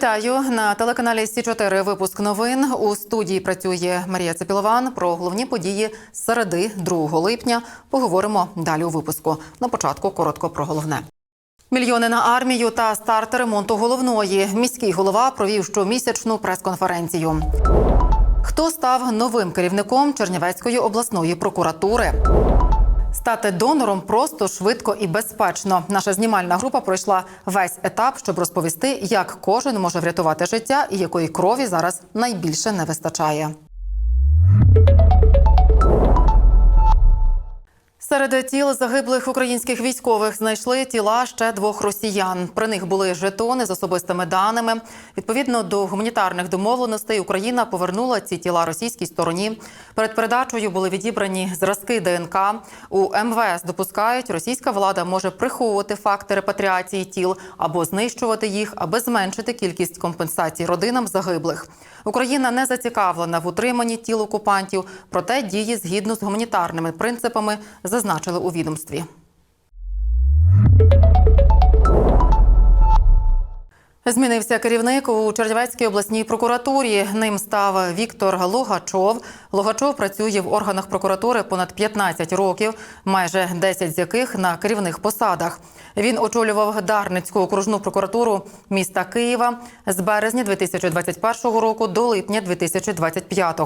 Вітаю на телеканалі Сі 4 Випуск новин у студії працює Марія Цепілован. Про головні події середи 2 липня поговоримо далі у випуску. На початку коротко про головне. Мільйони на армію та старт ремонту головної. Міський голова провів щомісячну прес-конференцію. Хто став новим керівником Чернівецької обласної прокуратури? Стати донором просто швидко і безпечно. Наша знімальна група пройшла весь етап, щоб розповісти, як кожен може врятувати життя і якої крові зараз найбільше не вистачає. Серед тіл загиблих українських військових знайшли тіла ще двох росіян. При них були жетони з особистими даними. Відповідно до гуманітарних домовленостей, Україна повернула ці тіла російській стороні. Перед передачею були відібрані зразки ДНК. У МВС допускають, російська влада може приховувати факти репатріації тіл або знищувати їх, аби зменшити кількість компенсацій родинам загиблих. Україна не зацікавлена в утриманні тіл окупантів, проте діє згідно з гуманітарними принципами, зазначили у відомстві. Змінився керівник у Чернівецькій обласній прокуратурі. Ним став Віктор Логачов. Логачов працює в органах прокуратури понад 15 років, майже 10 з яких на керівних посадах. Він очолював Дарницьку окружну прокуратуру міста Києва з березня 2021 року до липня 2025.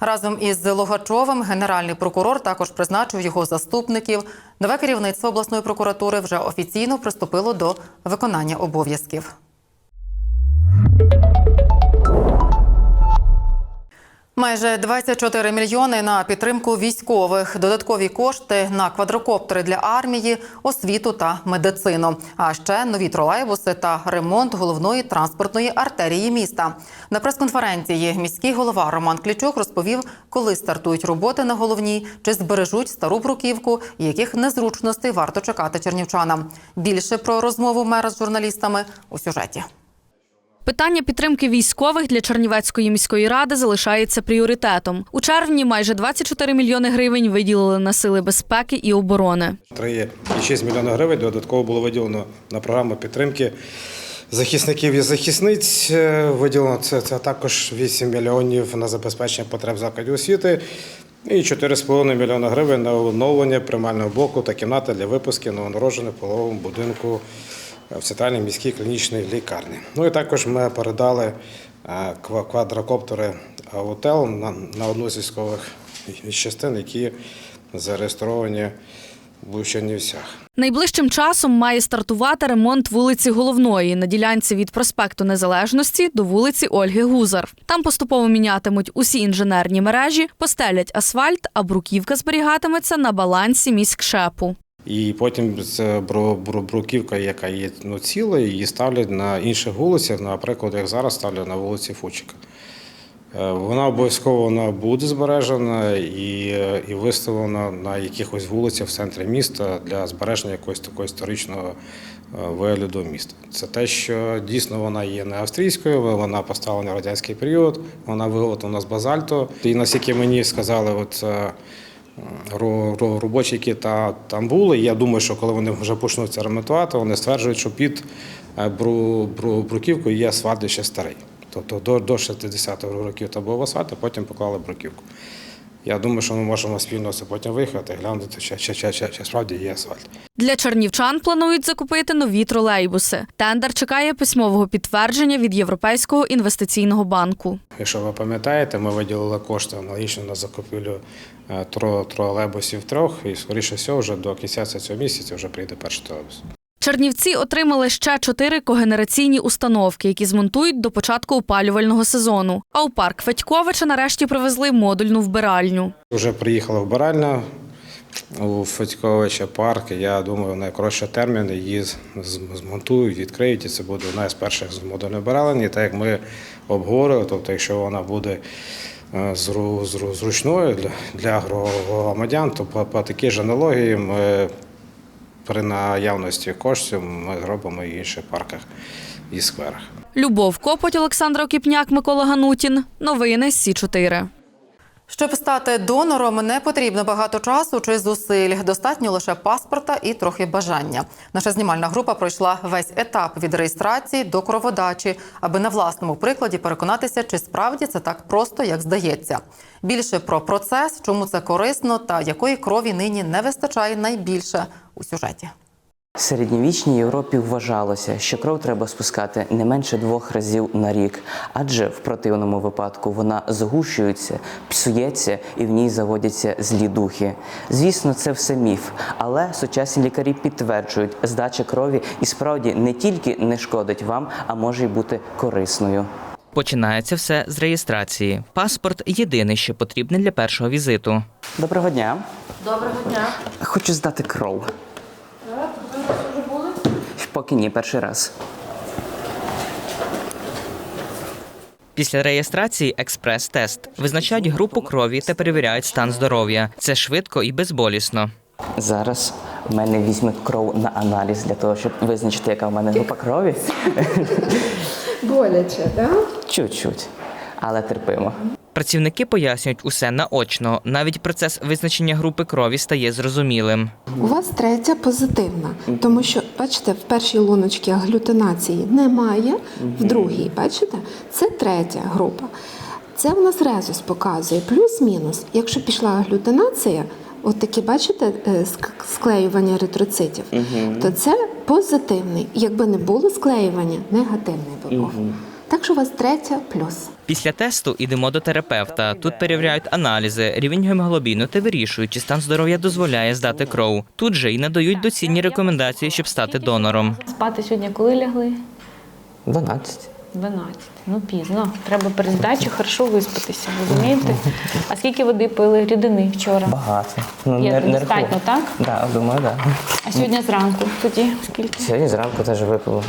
Разом із Логачовим генеральний прокурор також призначив його заступників. Нове керівництво обласної прокуратури вже офіційно приступило до виконання обов'язків. Майже 24 мільйони на підтримку військових, додаткові кошти на квадрокоптери для армії, освіту та медицину. А ще нові тролейбуси та ремонт головної транспортної артерії міста. На прес-конференції міський голова Роман Клічук розповів, коли стартують роботи на головній, чи збережуть стару бруківку, яких незручностей варто чекати чернівчанам. Більше про розмову мера з журналістами у сюжеті. Питання підтримки військових для Чернівецької міської ради залишається пріоритетом. У червні майже 24 мільйони гривень виділили на сили безпеки і оборони. 3,6 мільйона гривень додатково було виділено на програму підтримки захисників і захисниць. Е, Виділено це, це також 8 мільйонів на забезпечення потреб закладів освіти. І 4,5 мільйона гривень на оновлення приймального блоку та кімнати для випусків новонароджених в пологовому будинку в центральній міській клінічній лікарні. Ну і також ми передали е, квадрокоптери АУТЕЛ на, на одну з військових частин, які зареєстровані в Чернівцях. Найближчим часом має стартувати ремонт вулиці Головної на ділянці від проспекту Незалежності до вулиці Ольги Гузар. Там поступово мінятимуть усі інженерні мережі, постелять асфальт, а бруківка зберігатиметься на балансі міськшепу. І потім це бруківка, яка є ну, ціла, її ставлять на інших вулицях, наприклад, як зараз ставлять на вулиці Фучика. Е, Вона обов'язково вона буде збережена і, і виставлена на якихось вулицях в центрі міста для збереження якогось такого історичного е, вигляду міста. Це те, що дійсно вона є не австрійською, вона поставлена в радянський період, вона виготовлена з базальту. І наскільки мені сказали, от е, робочі, які та, там були. Я думаю, що коли вони вже почнуть це ремонтувати, вони стверджують, що під е, бру, бру, бруківкою є асфальт ще старий. Тобто до, до 60-х років там був асфальт, а потім поклали бруківку. Я думаю, що ми можемо спільно це потім виїхати глянути, чи, чи, чи, чи, чи справді є асфальт. Для чернівчан планують закупити нові тролейбуси. Тендер чекає письмового підтвердження від Європейського інвестиційного банку. Якщо ви пам'ятаєте, ми виділили кошти аналогічно на закупівлю тролейбусів трьох, і скоріше всього, вже до кінця цього місяця вже прийде перший тролейбус. Чернівці отримали ще чотири когенераційні установки, які змонтують до початку опалювального сезону. А у парк Федьковича нарешті привезли модульну вбиральню. Вже приїхала вбиральня у Федьковича парк. Я думаю, в найкоротший термін її змонтують, відкриють, і це буде одна з перших з модульної вбиральні. Так як ми обговорили, тобто, якщо вона буде е, зручною для, громадян, то по, такій ж аналогії ми при наявності коштів ми зробимо і інших парках і скверах. Любов Копоть, Олександр Окіпняк, Микола Ганутін. Новини Сі 4 Щоб стати донором, не потрібно багато часу чи зусиль. Достатньо лише паспорта і трохи бажання. Наша знімальна група пройшла весь етап від реєстрації до кроводачі, аби на власному прикладі переконатися, чи справді це так просто, як здається. Більше про процес, чому це корисно та якої крові нині не вистачає найбільше у сюжеті. В середньовічній Європі вважалося, що кров треба спускати не менше двох разів на рік, адже в противному випадку вона згущується, псується і в ній заводяться злі духи. Звісно, це все міф, але сучасні лікарі підтверджують, здача крові і справді не тільки не шкодить вам, а може й бути корисною. Починається все з реєстрації. Паспорт єдине, що потрібне для першого візиту. Доброго дня. Доброго дня. Хочу здати кров. Поки ні, перший раз. Після реєстрації експрес-тест визначають групу крові та перевіряють стан здоров'я. Це швидко і безболісно. Зараз в мене візьмуть кров на аналіз для того, щоб визначити, яка в мене група крові. Боляче, так? Чуть-чуть, але терпимо. Працівники пояснюють усе наочно. Навіть процес визначення групи крові стає зрозумілим. У вас третя позитивна, тому що, бачите, в першій луночці аглютинації немає, в другій, бачите, це третя група. Це у нас резус показує, плюс-мінус. Якщо пішла аглютинація, от такі, бачите, е, ск- склеювання еритроцитів, то це позитивний. Якби не було склеювання, негативний би був. Так що у вас третя плюс. Після тесту йдемо до терапевта. Тут перевіряють аналізи, рівень гемоглобіну та вирішують, чи стан здоров'я дозволяє здати кров. Тут же й надають доцільні рекомендації, щоб стати донором. Спати сьогодні коли лягли? 12. 12. Ну пізно. Треба перед здачею хорошо виспатися, розумієте? А скільки води пили рідини вчора? Багато. Ну, Є не- не достатньо, так? Да, думаю, так. Да. А сьогодні зранку тоді скільки? Сьогодні зранку теж випив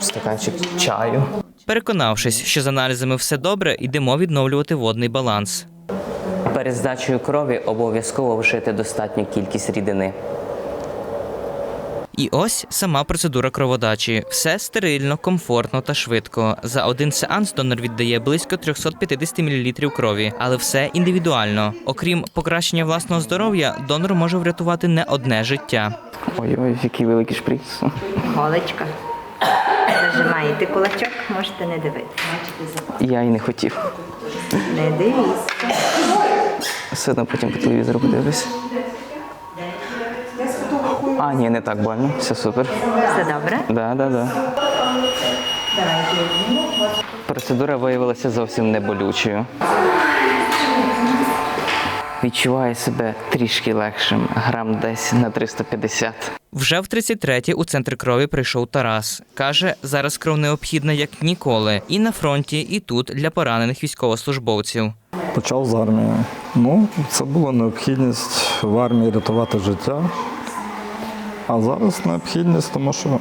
стаканчик чаю. Переконавшись, що з аналізами все добре, йдемо відновлювати водний баланс. Перед здачею крові обов'язково вжити достатню кількість рідини. І ось сама процедура кроводачі. Все стерильно, комфортно та швидко. За один сеанс донор віддає близько 350 мл крові, але все індивідуально. Окрім покращення власного здоров'я, донор може врятувати не одне життя. Ой-ой, який великий шприц. Голочка. Зажимаєте кулачок, можете не дивитися. Я й не хотів. Не дивіться. Все одно потім по телевізору подивлюсь. А, ні, не так больно. Все супер. Все добре? Да, да, да. Процедура виявилася зовсім не болючою. Відчуваю себе трішки легшим, грам десь на 350. Вже в 33-ті у центр крові прийшов Тарас. Каже, зараз кров необхідна як ніколи, і на фронті, і тут для поранених військовослужбовців. Почав з армії. Ну, це була необхідність в армії рятувати життя. А зараз необхідність, тому що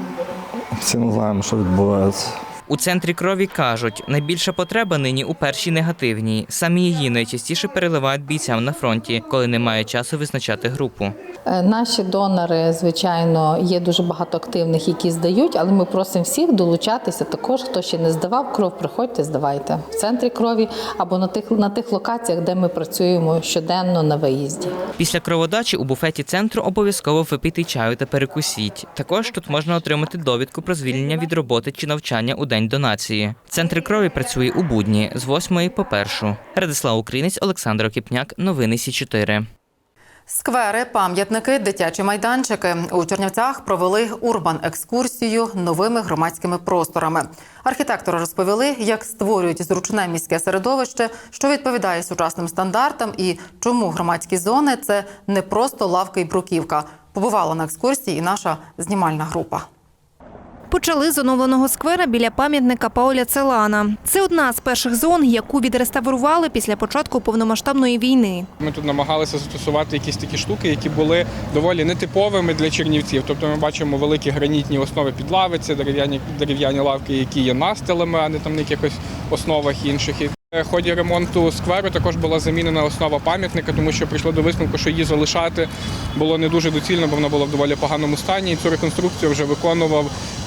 всі не знаємо, що відбувається. У центрі крові кажуть, найбільша потреба нині у першій негативній. Самі її найчастіше переливають бійцям на фронті, коли немає часу визначати групу. Е, Наші донори, звичайно, є дуже багато активних, які здають, але ми просимо всіх долучатися. Також хто ще не здавав кров, приходьте, здавайте в центрі крові або на тих на тих локаціях, де ми працюємо щоденно на виїзді. Після кроводачі у буфеті центру обов'язково випийте чаю та перекусіть. Також тут можна отримати довідку про звільнення від роботи чи навчання у день донації. Центр крові працює у будні з 8 по 1. Радислав Українець, Олександр Окіпняк. Новини Сі 4 Сквери, пам'ятники, дитячі майданчики у Чернівцях провели урбан-екскурсію новими громадськими просторами. Архітектори розповіли, як створюють зручне міське середовище, що відповідає сучасним стандартам, і чому громадські зони це не просто лавки і бруківка. Побувала на екскурсії і наша знімальна група. Почали з оновленого сквера біля пам'ятника Пауля Целана. Це одна з перших зон, яку відреставрували після початку повномасштабної війни. Ми тут намагалися застосувати якісь такі штуки, які були доволі нетиповими для чернівців. Тобто ми бачимо великі гранітні основи під лавиці, дерев'яні дерев'яні лавки, які є настилами, а не там на якихось основах інших. В ході ремонту скверу також була замінена основа пам'ятника, тому що прийшло до висновку, що її залишати було не дуже доцільно, бо вона була в доволі поганому стані. І цю реконструкцію вже виконував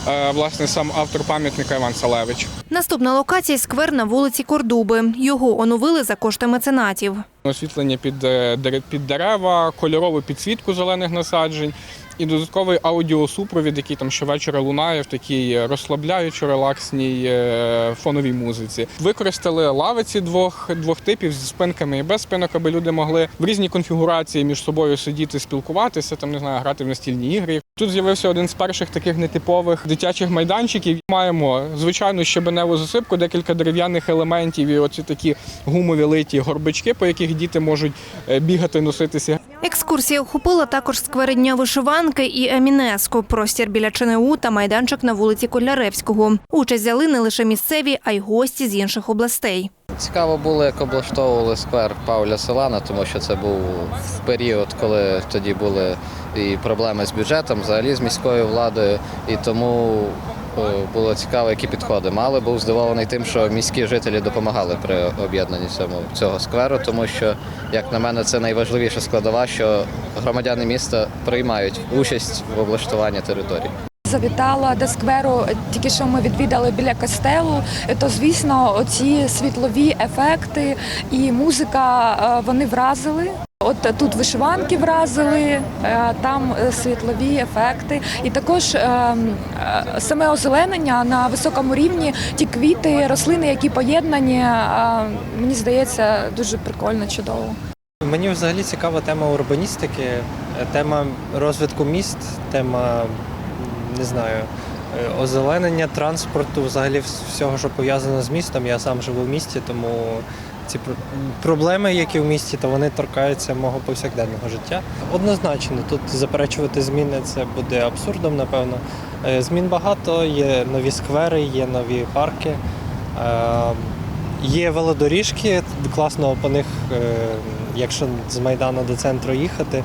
е, власне сам автор пам'ятника Іван Салевич. Наступна локація сквер на вулиці Кордуби. Його оновили за кошти меценатів. Освітлення під, е, під дерева, кольорову підсвітку зелених насаджень і додатковий аудіосупровід, який там щовечора лунає в такій розслабляючо релаксній е, фоновій музиці. Використали лавиці двох, двох типів зі спинками і без спинок, аби люди могли в різні конфігурації між собою сидіти, спілкуватися, там не знаю, грати в настільні ігри. Тут з'явився один з перших таких нетипових дитячих майданчиків. Маємо звичайну щебеневу засипку, декілька дерев'яних елементів і оці такі гумові литі горбички, по яких діти можуть е, бігати, носитися. Екскурсія охопила також сквери Дня вишиванки і Емінеско, простір біля ЧНУ та майданчик на вулиці Коляревського. Участь взяли не лише місцеві, а й гості з інших областей. Цікаво було, як облаштовували сквер Пауля Селана, тому що це був в період, коли тоді були і проблеми з бюджетом, взагалі з міською владою, і тому е, було цікаво, які підходи мали. Був здивований тим, що міські жителі допомагали при об'єднанні цього скверу, тому що, як на мене, це найважливіша складова, що громадяни міста приймають участь в облаштуванні території. Завітала до скверу, тільки що ми відвідали біля костелу. То звісно, оці світлові ефекти і музика е, вони вразили. От тут вишиванки вразили, е, там е, світлові ефекти, і також е, е, саме озеленення на високому рівні. Ті квіти, рослини, які поєднані, е, мені здається, дуже прикольно, чудово. Мені взагалі цікава тема урбаністики, е, тема розвитку міст, тема не знаю, е, озеленення транспорту, взагалі всього, що пов'язано з містом. Я сам живу в місті, тому ці проблеми, які в місті, то вони торкаються мого повсякденного життя. Однозначно, тут заперечувати зміни це буде абсурдом, напевно. Е, Змін багато, є нові сквери, є нові парки. Е, Є велодоріжки, класно по них, е, якщо з Майдану до центру їхати,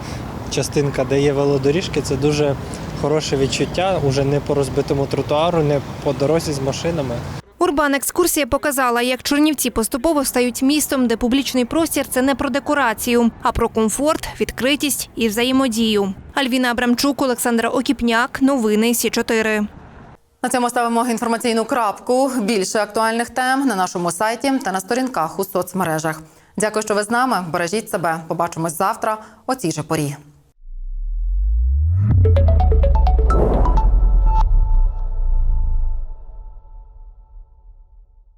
частинка, де є велодоріжки, це дуже хороше відчуття, уже не по розбитому тротуару, не по дорозі з машинами. Урбан екскурсія показала, як Чернівці поступово стають містом, де публічний простір це не про декорацію, а про комфорт, відкритість і взаємодію. Альвіна Абрамчук, Олександра Окіпняк. Новини Сі 4 На цьому ставимо інформаційну крапку. Більше актуальних тем на нашому сайті та на сторінках у соцмережах. Дякую, що ви з нами. Бережіть себе. Побачимось завтра о цій же порі.